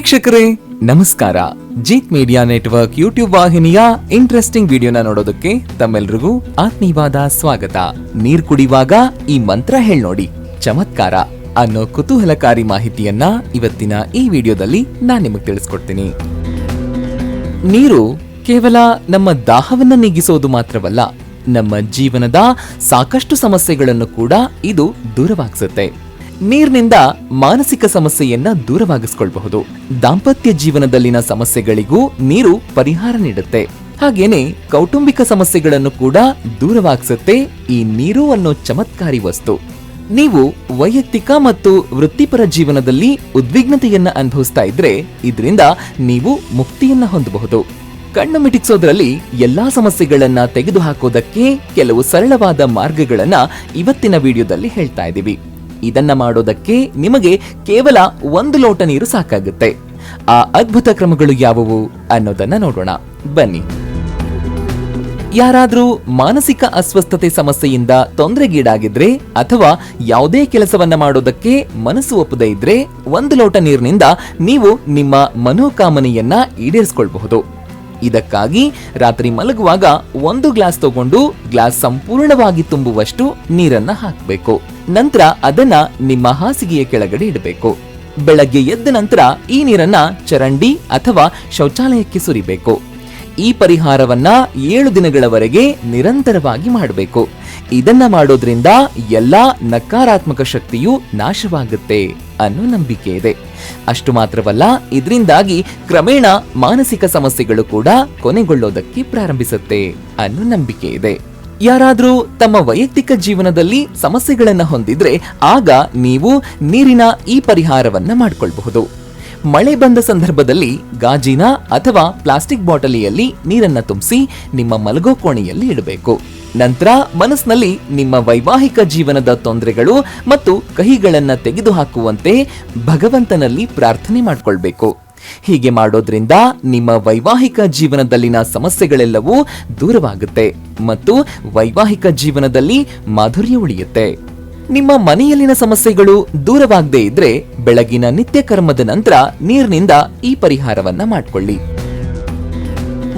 ವೀಕ್ಷಕರೇ, ನಮಸ್ಕಾರ. Jeet media network YouTube ವಾಹಿನಿಯ ಇಂಟ್ರೆಸ್ಟಿಂಗ್ ವಿಡಿಯೋನ ನೋಡೋದಕ್ಕೆ ತಮ್ಮೆಲ್ರಿಗೂ ಆತ್ಮೀಯವಾದ ಸ್ವಾಗತ. ನೀರ್ ಕುಡಿಯುವಾಗ ಈ ಮಂತ್ರ ಹೇಳ್ ನೋಡಿ ಚಮತ್ಕಾರ ಅನ್ನೋ ಕುತೂಹಲಕಾರಿ ಮಾಹಿತಿಯನ್ನ ಇವತ್ತಿನ ಈ ವಿಡಿಯೋದಲ್ಲಿ ನಾನ್ ನಿಮಗೆ ತಿಳಿಸ್ಕೊಡ್ತೀನಿ. ನೀರು ಕೇವಲ ನಮ್ಮ ದಾಹವನ್ನ ನೀಗಿಸೋದು ಮಾತ್ರವಲ್ಲ, ನಮ್ಮ ಜೀವನದ ಸಾಕಷ್ಟು ಸಮಸ್ಯೆಗಳನ್ನು ಕೂಡ ಇದು ದೂರವಾಗಿಸುತ್ತೆ. ನೀರಿನಿಂದ ಮಾನಸಿಕ ಸಮಸ್ಯೆಯನ್ನ ದೂರವಾಗಿಸ್ಕೊಳ್ಬಹುದು. ದಾಂಪತ್ಯ ಜೀವನದಲ್ಲಿನ ಸಮಸ್ಯೆಗಳಿಗೂ ನೀರು ಪರಿಹಾರ ನೀಡುತ್ತೆ. ಹಾಗೇನೆ ಕೌಟುಂಬಿಕ ಸಮಸ್ಯೆಗಳನ್ನು ಕೂಡ ದೂರವಾಗಿಸುತ್ತೆ ಈ ನೀರು ಅನ್ನೋ ಚಮತ್ಕಾರಿ ವಸ್ತು. ನೀವು ವೈಯಕ್ತಿಕ ಮತ್ತು ವೃತ್ತಿಪರ ಜೀವನದಲ್ಲಿ ಉದ್ವಿಗ್ನತೆಯನ್ನ ಅನುಭವಿಸ್ತಾ ಇದ್ರೆ ಇದರಿಂದ ನೀವು ಮುಕ್ತಿಯನ್ನ ಹೊಂದಬಹುದು. ಕಣ್ಣು ಮಿಟಿಕ್ಸೋದ್ರಲ್ಲಿ ಎಲ್ಲಾ ಸಮಸ್ಯೆಗಳನ್ನ ತೆಗೆದುಹಾಕೋದಕ್ಕೆ ಕೆಲವು ಸರಳವಾದ ಮಾರ್ಗಗಳನ್ನ ಇವತ್ತಿನ ವಿಡಿಯೋದಲ್ಲಿ ಹೇಳ್ತಾ ಇದ್ದೀವಿ. ಇದನ್ನ ಮಾಡೋದಕ್ಕೆ ನಿಮಗೆ ಕೇವಲ ಒಂದು ಲೋಟ ನೀರು ಸಾಕಾಗುತ್ತೆ. ಆ ಅದ್ಭುತ ಕ್ರಮಗಳು ಯಾವುವು ಅನ್ನೋದನ್ನ ನೋಡೋಣ. ಬನ್ನಿ. ಯಾರಾದರೂ ಮಾನಸಿಕ ಅಸ್ವಸ್ಥತೆ ಸಮಸ್ಯೆಯಿಂದ ತೊಂದರೆಗೀಡಾಗಿದ್ರೆ ಅಥವಾ ಯಾವುದೇ ಕೆಲಸವನ್ನ ಮಾಡೋದಕ್ಕೆ ಮನಸ್ಸು ಒಪ್ಪದೇ ಇದ್ರೆ ಒಂದು ಲೋಟ ನೀರಿನಿಂದ ನೀವು ನಿಮ್ಮ ಮನೋಕಾಮನೆಯನ್ನ ಈಡೇರಿಸಿಕೊಳ್ಬಹುದು. ಇದಕ್ಕಾಗಿ ರಾತ್ರಿ ಮಲಗುವಾಗ ಒಂದು ಗ್ಲಾಸ್ ತಗೊಂಡು ಗ್ಲಾಸ್ ಸಂಪೂರ್ಣವಾಗಿ ತುಂಬುವಷ್ಟು ನೀರನ್ನ ಹಾಕಬೇಕು. ನಂತರ ಅದನ್ನ ನಿಮ್ಮ ಹಾಸಿಗೆಯ ಕೆಳಗಡೆ ಇಡಬೇಕು. ಬೆಳಗ್ಗೆ ಎದ್ದ ನಂತರ ಈ ನೀರನ್ನ ಚರಂಡಿ ಅಥವಾ ಶೌಚಾಲಯಕ್ಕೆ ಸುರಿಬೇಕು. ಈ ಪರಿಹಾರವನ್ನ ಏಳು ದಿನಗಳವರೆಗೆ ನಿರಂತರವಾಗಿ ಮಾಡಬೇಕು. ಇದನ್ನ ಮಾಡೋದ್ರಿಂದ ಎಲ್ಲಾ ನಕಾರಾತ್ಮಕ ಶಕ್ತಿಯು ನಾಶವಾಗುತ್ತೆ. ಅನ್ನೋ ನಂಬಿಕೆ ಇದೆ. ಅಷ್ಟು ಮಾತ್ರವಲ್ಲ, ಇದರಿಂದಾಗಿ ಕ್ರಮೇಣ ಮಾನಸಿಕ ಸಮಸ್ಯೆಗಳು ಕೂಡ ಕೊನೆಗೊಳ್ಳೋದಕ್ಕೆ ಪ್ರಾರಂಭಿಸುತ್ತೆ ಅನ್ನೋ ನಂಬಿಕೆ ಇದೆ. ಯಾರಾದರೂ ತಮ್ಮ ವೈಯಕ್ತಿಕ ಜೀವನದಲ್ಲಿ ಸಮಸ್ಯೆಗಳನ್ನು ಹೊಂದಿದ್ರೆ ಆಗ ನೀವು ನೀರಿನ ಈ ಪರಿಹಾರವನ್ನ ಮಾಡ್ಕೊಳ್ಬಹುದು. ಮಳೆ ಬಂದ ಸಂದರ್ಭದಲ್ಲಿ ಗಾಜಿನ ಅಥವಾ ಪ್ಲಾಸ್ಟಿಕ್ ಬಾಟಲಿಯಲ್ಲಿ ನೀರನ್ನ ತುಂಬಿಸಿ ನಿಮ್ಮ ಮಲಗೋ ಕೋಣೆಯಲ್ಲಿ ಇಡಬೇಕು. ನಂತರ ಮನಸ್ಸಿನಲ್ಲಿ ನಿಮ್ಮ ವೈವಾಹಿಕ ಜೀವನದ ತೊಂದರೆಗಳು ಮತ್ತು ಕಹಿಗಳನ್ನು ತೆಗೆದುಹಾಕುವಂತೆ ಭಗವಂತನಲ್ಲಿ ಪ್ರಾರ್ಥನೆ ಮಾಡಿಕೊಳ್ಬೇಕು. ಹೀಗೆ ಮಾಡೋದ್ರಿಂದ ನಿಮ್ಮ ವೈವಾಹಿಕ ಜೀವನದಲ್ಲಿನ ಸಮಸ್ಯೆಗಳೆಲ್ಲವೂ ದೂರವಾಗುತ್ತೆ ಮತ್ತು ವೈವಾಹಿಕ ಜೀವನದಲ್ಲಿ ಮಾಧುರ್ಯ ಉಳಿಯುತ್ತೆ. ನಿಮ್ಮ ಮನೆಯಲ್ಲಿನ ಸಮಸ್ಯೆಗಳು ದೂರವಾಗದೇ ಇದ್ರೆ ಬೆಳಗಿನ ನಿತ್ಯ ಕರ್ಮದ ನಂತರ ನೀರಿನಿಂದ ಈ ಪರಿಹಾರವನ್ನ ಮಾಡ್ಕೊಳ್ಳಿ.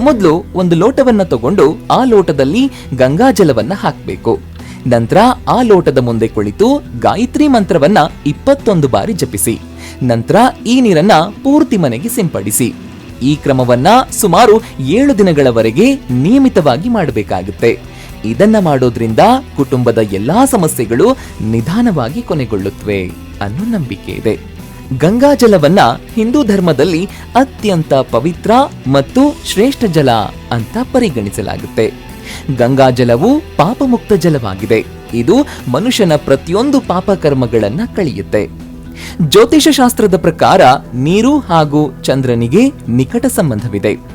ಮೊದಲು ಒಂದು ಲೋಟವನ್ನ ತಗೊಂಡು ಆ ಲೋಟದಲ್ಲಿ ಗಂಗಾಜಲವನ್ನ ಹಾಕಬೇಕು. ನಂತರ ಆ ಲೋಟದ ಮುಂದೆ ಕುಳಿತು ಗಾಯತ್ರಿ ಮಂತ್ರವನ್ನ ಇಪ್ಪತ್ತೊಂದು ಬಾರಿ ಜಪಿಸಿ. ನಂತರ ಈ ನೀರನ್ನ ಪೂರ್ತಿ ಮನೆಗೆ ಸಿಂಪಡಿಸಿ. ಈ ಕ್ರಮವನ್ನ ಸುಮಾರು ಏಳು ದಿನಗಳವರೆಗೆ ನಿಯಮಿತವಾಗಿ ಮಾಡಬೇಕಾಗುತ್ತೆ. ಇದನ್ನ ಮಾಡೋದ್ರಿಂದ ಕುಟುಂಬದ ಎಲ್ಲಾ ಸಮಸ್ಯೆಗಳು ನಿಧಾನವಾಗಿ ಕೊನೆಗೊಳ್ಳುತ್ತವೆ ಅನ್ನೋ ನಂಬಿಕೆ ಇದೆ. ಗಂಗಾಜಲವನ್ನ ಹಿಂದೂ ಧರ್ಮದಲ್ಲಿ ಅತ್ಯಂತ ಪವಿತ್ರ ಮತ್ತು ಶ್ರೇಷ್ಠ ಜಲ ಅಂತ ಪರಿಗಣಿಸಲಾಗುತ್ತೆ. ಗಂಗಾಜಲವು ಪಾಪಮುಕ್ತ ಜಲವಾಗಿದೆ. ಇದು ಮನುಷ್ಯನ ಪ್ರತಿಯೊಂದು ಪಾಪಕರ್ಮಗಳನ್ನ ಕಳೆಯುತ್ತೆ. ಜ್ಯೋತಿಷ ಶಾಸ್ತ್ರದ ಪ್ರಕಾರ ನೀರು ಹಾಗೂ ಚಂದ್ರನಿಗೆ ನಿಕಟ ಸಂಬಂಧವಿದೆ.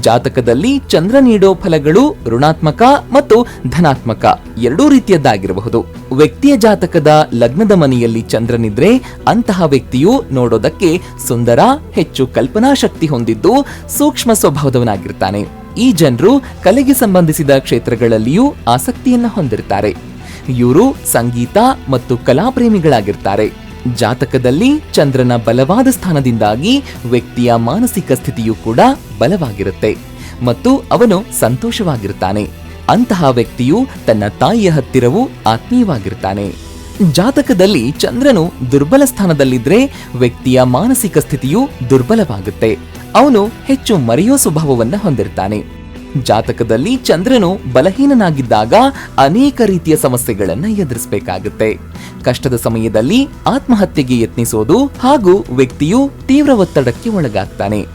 ಜಾತಕದಲ್ಲಿ ಚಂದ್ರ ನೀಡೋ ಫಲಗಳು ಋಣಾತ್ಮಕ ಮತ್ತು ಧನಾತ್ಮಕ, ಎರಡೂ ರೀತಿಯದ್ದಾಗಿರಬಹುದು. ವ್ಯಕ್ತಿಯ ಜಾತಕದ ಲಗ್ನದ ಮನೆಯಲ್ಲಿ ಚಂದ್ರನಿದ್ರೆ ಅಂತಹ ವ್ಯಕ್ತಿಯು ನೋಡೋದಕ್ಕೆ ಸುಂದರ, ಹೆಚ್ಚು ಕಲ್ಪನಾ ಶಕ್ತಿ ಹೊಂದಿದ್ದು ಸೂಕ್ಷ್ಮ ಸ್ವಭಾವದವನಾಗಿರ್ತಾನೆ. ಈ ಜನರು ಕಲೆಗೆ ಸಂಬಂಧಿಸಿದ ಕ್ಷೇತ್ರಗಳಲ್ಲಿಯೂ ಆಸಕ್ತಿಯನ್ನು ಹೊಂದಿರ್ತಾರೆ. ಇವರು ಸಂಗೀತ ಮತ್ತು ಕಲಾಪ್ರೇಮಿಗಳಾಗಿರ್ತಾರೆ. ಜಾತಕದಲ್ಲಿ ಚಂದ್ರನ ಬಲವಾದ ಸ್ಥಾನದಿಂದಾಗಿ ವ್ಯಕ್ತಿಯ ಮಾನಸಿಕ ಸ್ಥಿತಿಯು ಕೂಡ ಬಲವಾಗಿರುತ್ತೆ ಮತ್ತು ಅವನು ಸಂತೋಷವಾಗಿರುತ್ತಾನೆ ಅಂತಹ ವ್ಯಕ್ತಿಯು ತನ್ನ ತಾಯಿಯ ಹತ್ತಿರವೂ ಆತ್ಮೀಯವಾಗಿರುತ್ತಾನೆ ಜಾತಕದಲ್ಲಿ ಚಂದ್ರನು ದುರ್ಬಲ ಸ್ಥಾನದಲ್ಲಿದ್ದರೆ ವ್ಯಕ್ತಿಯ ಮಾನಸಿಕ ಸ್ಥಿತಿಯು ದುರ್ಬಲವಾಗುತ್ತೆ. ಅವನು ಹೆಚ್ಚು ಮರೆಯೋ ಸ್ವಭಾವವನ್ನು ಹೊಂದಿರ್ತಾನೆ. ಜಾತಕದಲ್ಲಿ ಚಂದ್ರನು ಬಲಹೀನನಾಗಿದ್ದಾಗ ಅನೇಕ ರೀತಿಯ ಸಮಸ್ಯೆಗಳನ್ನ ಎದುರಿಸಬೇಕಾಗುತ್ತೆ. ಕಷ್ಟದ ಸಮಯದಲ್ಲಿ ಆತ್ಮಹತ್ಯೆಗೆ ಯತ್ನಿಸೋದು ಹಾಗೂ ವ್ಯಕ್ತಿಯು ತೀವ್ರ ಒತ್ತಡಕ್ಕೆ ಒಳಗಾಗ್ತಾನೆ.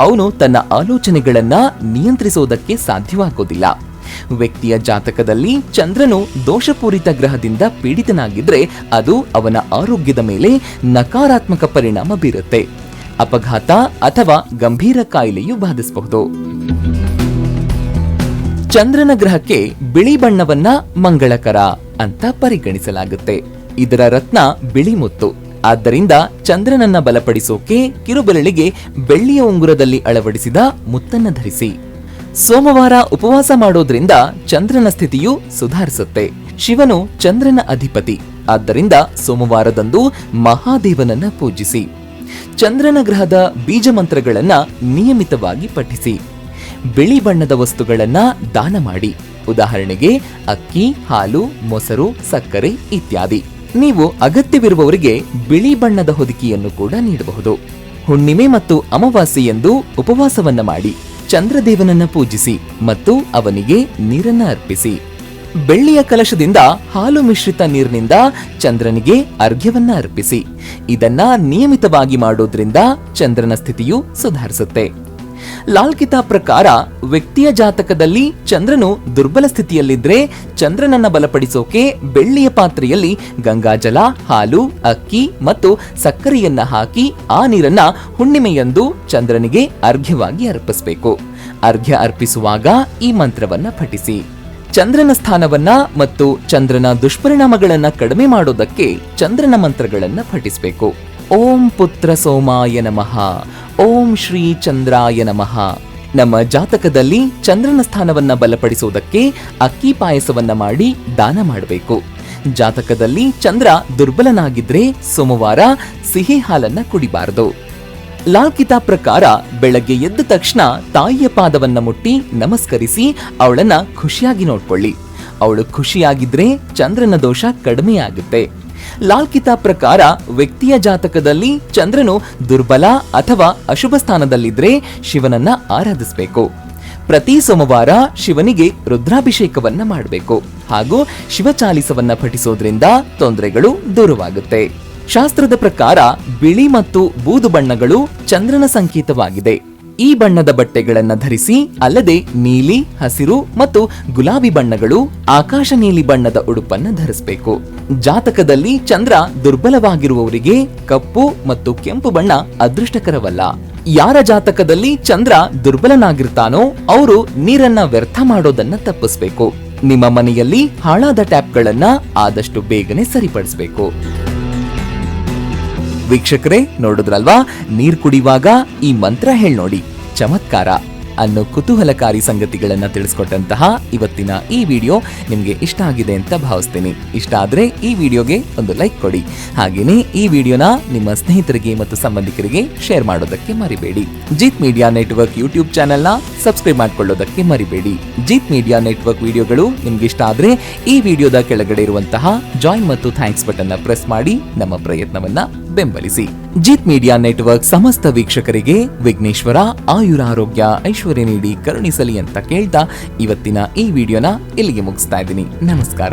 ಅವನು ತನ್ನ ಆಲೋಚನೆಗಳನ್ನ ನಿಯಂತ್ರಿಸೋದಕ್ಕೆ ಸಾಧ್ಯವಾಗೋದಿಲ್ಲ. ವ್ಯಕ್ತಿಯ ಜಾತಕದಲ್ಲಿ ಚಂದ್ರನು ದೋಷಪೂರಿತ ಗ್ರಹದಿಂದ ಪೀಡಿತನಾಗಿದ್ರೆ ಅದು ಅವನ ಆರೋಗ್ಯದ ಮೇಲೆ ನಕಾರಾತ್ಮಕ ಪರಿಣಾಮ ಬೀರುತ್ತೆ. ಅಪಘಾತ ಅಥವಾ ಗಂಭೀರ ಕಾಯಿಲೆಯು ಬಾಧಿಸಬಹುದು. ಚಂದ್ರನ ಗ್ರಹಕ್ಕೆ ಬಿಳಿ ಬಣ್ಣವನ್ನ ಮಂಗಳಕರ ಅಂತ ಪರಿಗಣಿಸಲಾಗುತ್ತೆ. ಇದರ ರತ್ನ ಬಿಳಿ ಮುತ್ತು. ಆದ್ದರಿಂದ ಚಂದ್ರನನ್ನ ಬಲಪಡಿಸೋಕೆ ಕಿರುಬೆರಳಿಗೆ ಬೆಳ್ಳಿಯ ಉಂಗುರದಲ್ಲಿ ಅಳವಡಿಸಿದ ಮುತ್ತನ್ನ ಧರಿಸಿ. ಸೋಮವಾರ ಉಪವಾಸ ಮಾಡೋದ್ರಿಂದ ಚಂದ್ರನ ಸ್ಥಿತಿಯು ಸುಧಾರಿಸುತ್ತೆ. ಶಿವನು ಚಂದ್ರನ ಅಧಿಪತಿ. ಆದ್ದರಿಂದ ಸೋಮವಾರದಂದು ಮಹಾದೇವನನ್ನ ಪೂಜಿಸಿ. ಚಂದ್ರನ ಗ್ರಹದ ಬೀಜ ಮಂತ್ರಗಳನ್ನ ನಿಯಮಿತವಾಗಿ ಪಠಿಸಿ. ಬಿಳಿ ಬಣ್ಣದ ವಸ್ತುಗಳನ್ನ ದಾನ ಮಾಡಿ. ಉದಾಹರಣೆಗೆ, ಅಕ್ಕಿ, ಹಾಲು, ಮೊಸರು, ಸಕ್ಕರೆ ಇತ್ಯಾದಿ. ನೀವು ಅಗತ್ಯವಿರುವವರಿಗೆ ಬಿಳಿ ಬಣ್ಣದ ಹೊದಿಕೆಯನ್ನು ಕೂಡ ನೀಡಬಹುದು. ಹುಣ್ಣಿಮೆ ಮತ್ತು ಅಮಾವಾಸ್ಯೆಯಂದು ಉಪವಾಸವನ್ನ ಮಾಡಿ. ಚಂದ್ರದೇವನನ್ನ ಪೂಜಿಸಿ ಮತ್ತು ಅವನಿಗೆ ನೀರನ್ನ ಅರ್ಪಿಸಿ. ಬೆಳ್ಳಿಯ ಕಲಶದಿಂದ ಹಾಲು ಮಿಶ್ರಿತ ನೀರಿನಿಂದ ಚಂದ್ರನಿಗೆ ಅರ್ಘ್ಯವನ್ನ ಅರ್ಪಿಸಿ. ಇದನ್ನ ನಿಯಮಿತವಾಗಿ ಮಾಡೋದ್ರಿಂದ ಚಂದ್ರನ ಸ್ಥಿತಿಯು ಸುಧಾರಿಸುತ್ತೆ. ಲಾಲ್ಕಿತಾ ಪ್ರಕಾರ, ವ್ಯಕ್ತಿಯ ಜಾತಕದಲ್ಲಿ ಚಂದ್ರನು ದುರ್ಬಲ ಸ್ಥಿತಿಯಲ್ಲಿದ್ರೆ ಚಂದ್ರನನ್ನ ಬಲಪಡಿಸೋಕೆ ಬೆಳ್ಳಿಯ ಪಾತ್ರೆಯಲ್ಲಿ ಗಂಗಾಜಲ ಹಾಲು, ಅಕ್ಕಿ ಮತ್ತು ಸಕ್ಕರೆಯನ್ನ ಹಾಕಿ ಆ ನೀರನ್ನ ಹುಣ್ಣಿಮೆಯಂದು ಚಂದ್ರನಿಗೆ ಅರ್ಘ್ಯವಾಗಿ ಅರ್ಪಿಸಬೇಕು. ಅರ್ಘ್ಯ ಅರ್ಪಿಸುವಾಗ ಈ ಮಂತ್ರವನ್ನ ಪಠಿಸಿ. ಚಂದ್ರನ ಸ್ಥಾನವನ್ನ ಮತ್ತು ಚಂದ್ರನ ದುಷ್ಪರಿಣಾಮಗಳನ್ನ ಕಡಿಮೆ ಮಾಡೋದಕ್ಕೆ ಚಂದ್ರನ ಮಂತ್ರಗಳನ್ನ ಪಠಿಸಬೇಕು. ಓಂ ಪುತ್ರ ಸೋಮಾಯ ನಮಃ. ಓಂ ಶ್ರೀ ಚಂದ್ರಾಯ ನಮಃ. ನಮ್ಮ ಜಾತಕದಲ್ಲಿ ಚಂದ್ರನ ಸ್ಥಾನವನ್ನ ಬಲಪಡಿಸುವುದಕ್ಕೆ ಅಕ್ಕಿ ಪಾಯಸವನ್ನ ಮಾಡಿ ದಾನ ಮಾಡಬೇಕು. ಜಾತಕದಲ್ಲಿ ಚಂದ್ರ ದುರ್ಬಲನಾಗಿದ್ರೆ ಸೋಮವಾರ ಸಿಹಿ ಹಾಲನ್ನ ಕುಡಿಬಾರದು. ಲಾಲ್ಕಿತಾ ಪ್ರಕಾರ ಬೆಳಗ್ಗೆ ಎದ್ದ ತಕ್ಷಣ ತಾಯಿಯ ಪಾದವನ್ನ ಮುಟ್ಟಿ ನಮಸ್ಕರಿಸಿ ಅವಳನ್ನ ಖುಷಿಯಾಗಿ ನೋಡ್ಕೊಳ್ಳಿ. ಅವಳು ಖುಷಿಯಾಗಿದ್ರೆ ಚಂದ್ರನ ದೋಷ ಕಡಿಮೆ ಆಗುತ್ತೆ ಲಾಲ್ಕಿತಾ ಪ್ರಕಾರ ವ್ಯಕ್ತಿಯ ಜಾತಕದಲ್ಲಿ ಚಂದ್ರನು ದುರ್ಬಲ ಅಥವಾ ಅಶುಭ ಸ್ಥಾನದಲ್ಲಿದ್ರೆ ಶಿವನನ್ನ ಆರಾಧಿಸಬೇಕು. ಪ್ರತಿ ಸೋಮವಾರ ಶಿವನಿಗೆ ರುದ್ರಾಭಿಷೇಕವನ್ನ ಮಾಡಬೇಕು. ಹಾಗೂ ಶಿವಚಾಲಿಸವನ್ನ ಪಠಿಸೋದ್ರಿಂದ ತೊಂದರೆಗಳು ದೂರವಾಗುತ್ತೆ. ಶಾಸ್ತ್ರದ ಪ್ರಕಾರ ಬಿಳಿ ಮತ್ತು ಬೂದು ಬಣ್ಣಗಳು ಚಂದ್ರನ ಸಂಕೇತವಾಗಿದೆ. ಈ ಬಣ್ಣದ ಬಟ್ಟೆಗಳನ್ನು ಧರಿಸಿ ಅಲ್ಲದೆ ನೀಲಿ, ಹಸಿರು ಮತ್ತು ಗುಲಾಬಿ ಬಣ್ಣಗಳು ಆಕಾಶ ನೀಲಿ ಬಣ್ಣದ ಉಡುಪನ್ನು ಧರಿಸಬೇಕು. ಜಾತಕದಲ್ಲಿ ಚಂದ್ರ ದುರ್ಬಲವಾಗಿರುವವರಿಗೆ ಕಪ್ಪು ಮತ್ತು ಕೆಂಪು ಬಣ್ಣ ಅದೃಷ್ಟಕರವಲ್ಲ. ಯಾರ ಜಾತಕದಲ್ಲಿ ಚಂದ್ರ ದುರ್ಬಲನಾಗಿರ್ತಾನೋ ಅವರು ನೀರನ್ನ ವ್ಯರ್ಥ ಮಾಡೋದನ್ನ ತಪ್ಪಿಸ್ಬೇಕು. ನಿಮ್ಮ ಮನೆಯಲ್ಲಿ ಹಾಳಾದ ಟ್ಯಾಪ್ಗಳನ್ನ ಆದಷ್ಟು ಬೇಗನೆ ಸರಿಪಡಿಸಬೇಕು. ವೀಕ್ಷಕರೇ, ನೋಡಿದ್ರಲ್ವಾ? ನೀರ್ ಕುಡಿಯುವಾಗ ಈ ಮಂತ್ರ ಹೇಳ್ ನೋಡಿ. ಚಮತ್ಕಾರ. ಅನ್ನೋ ಕುತೂಹಲಕಾರಿ ಸಂಗತಿಗಳನ್ನ ತಿಳಿಸ್ಕೊಟ್ಟಂತಹ ಇವತ್ತಿನ ಈ ವಿಡಿಯೋ ನಿಮ್ಗೆ ಇಷ್ಟ ಆಗಿದೆ ಅಂತ ಭಾವಿಸ್ತೀನಿ. ಇಷ್ಟ ಆದ್ರೆ ಈ ವಿಡಿಯೋಗೆ ಒಂದು ಲೈಕ್ ಕೊಡಿ. ಹಾಗೇನೆ ಈ ವಿಡಿಯೋನ ನಿಮ್ಮ ಸ್ನೇಹಿತರಿಗೆ ಮತ್ತು ಸಂಬಂಧಿಕರಿಗೆ ಶೇರ್ ಮಾಡೋದಕ್ಕೆ ಮರಿಬೇಡಿ. ಜೀತ್ ಮೀಡಿಯಾ ನೆಟ್ವರ್ಕ್ ಯೂಟ್ಯೂಬ್ ಚಾನೆಲ್ನ ಸಬ್ಸ್ಕ್ರೈಬ್ ಮಾಡ್ಕೊಳ್ಳೋದಕ್ಕೆ ಮರಿಬೇಡಿ. ಜೀತ್ ಮೀಡಿಯಾ ನೆಟ್ವರ್ಕ್ ವಿಡಿಯೋಗಳು ನಿಮ್ಗೆ ಇಷ್ಟ ಆದ್ರೆ ಈ ವಿಡಿಯೋದ ಕೆಳಗಡೆ ಇರುವಂತಹ ಜಾಯಿನ್ ಮತ್ತು ಥ್ಯಾಂಕ್ಸ್ ಬಟನ್ನ ಪ್ರೆಸ್ ಮಾಡಿ ನಮ್ಮ ಪ್ರಯತ್ನವನ್ನ ಬೆಂಬಲಿಸಿ. ಜೀತ್ ಮೀಡಿಯಾ ನೆಟ್ವರ್ಕ್ ಸಮಸ್ತ ವೀಕ್ಷಕರಿಗೆ ವಿಘ್ನೇಶ್ವರ ಆಯುರಾರೋಗ್ಯ ಐಶ್ವರ್ಯ ನೀಡಿ ಕರುಣಿಸಲಿ ಅಂತ ಕೇಳ್ತಾ ಇವತ್ತಿನ ಈ ವಿಡಿಯೋನ ಇಲ್ಲಿಗೆ ಮುಗಿಸ್ತಾ ಇದ್ದೀನಿ. ನಮಸ್ಕಾರ.